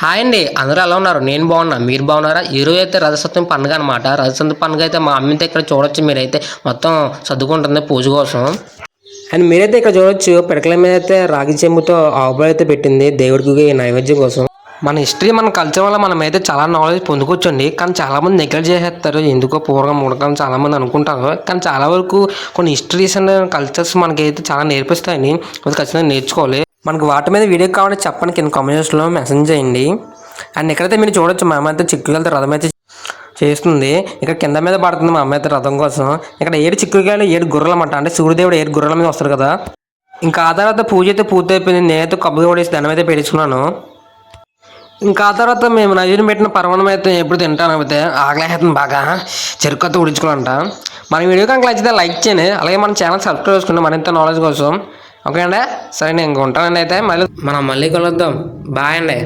Hi అండి అందరూ ఎలా ఉన్నారు? నేను బాగున్నా మీరు బాగున్నారా? ఈరోజు అయితే రథసప్తమి పండుగ అనమాట రథసప్తమి పండుగ అయితే మా అమ్మ అయితే ఇక్కడ చూడొచ్చు మీరైతే మొత్తం సర్దుకుంటుంది పూజ కోసం. అండ్ మీరైతే ఇక్కడ చూడొచ్చు పిడకల మీద అయితే రాగి చెంబుతో ఆవుబడి అయితే పెట్టింది దేవుడికి నైవేద్యం కోసం. మన హిస్టరీ మన కల్చర్ వల్ల మనం అయితే చాలా నాలెడ్జ్ పొందుకోవచ్చండి. కానీ చాలా మంది నెగ్లెక్ట్ చేసేస్తారు. ఎందుకో పూర్వం ముడకం చాలా మంది అనుకుంటారు. కానీ చాలా వరకు కొన్ని హిస్టరీస్ అండ్ కల్చర్స్ మనకైతే చాలా నేర్పిస్తాయని అది ఖచ్చితంగా నేర్చుకోవాలి. మనకు వాటి మీద వీడియో కావాలంటే చెప్పండి. కింద కామెంట్స్లో మెసేజ్ చేయండి. అండ్ ఇక్కడైతే మీరు చూడొచ్చు మా అమ్మ అయితే చిక్కులతో రథం అయితే చేస్తుంది. ఇక్కడ కింద మీద పడుతుంది మా అమ్మ అయితే రథం కోసం. ఇక్కడ ఏడు చిక్కుడుకాయలు ఏడు గుర్రలు అన్నమాట అంటే సూర్యదేవుడు ఏడు గుర్రల మీద వస్తారు కదా. ఇంకా ఆ తర్వాత పూజ అయితే పూర్తి అయిపోయింది నేనైతే కొబ్బరి కూడా వేసి దండం అయితే పెట్టించుకున్నాను. ఇంకా ఆ తర్వాత మేము నజీని పెట్టిన పర్వణం అయితే ఎప్పుడు తింటాను. అయితే ఆకలేస్తుంది బాగా. చెరుకు అయితే ఉడించుకోవాలంట. మన వీడియో కనుక నచ్చితే లైక్ చేయండి. అలాగే మన ఛానల్ సబ్స్క్రైబ్ చేసుకుంటే మరింత నాలెడ్జ్ కోసం ఓకే అండి సరే నేను ఇంకా ఉంటానండి అయితే మళ్ళీ మనం మళ్ళీ కలుద్దాం. బాయ్ అండి.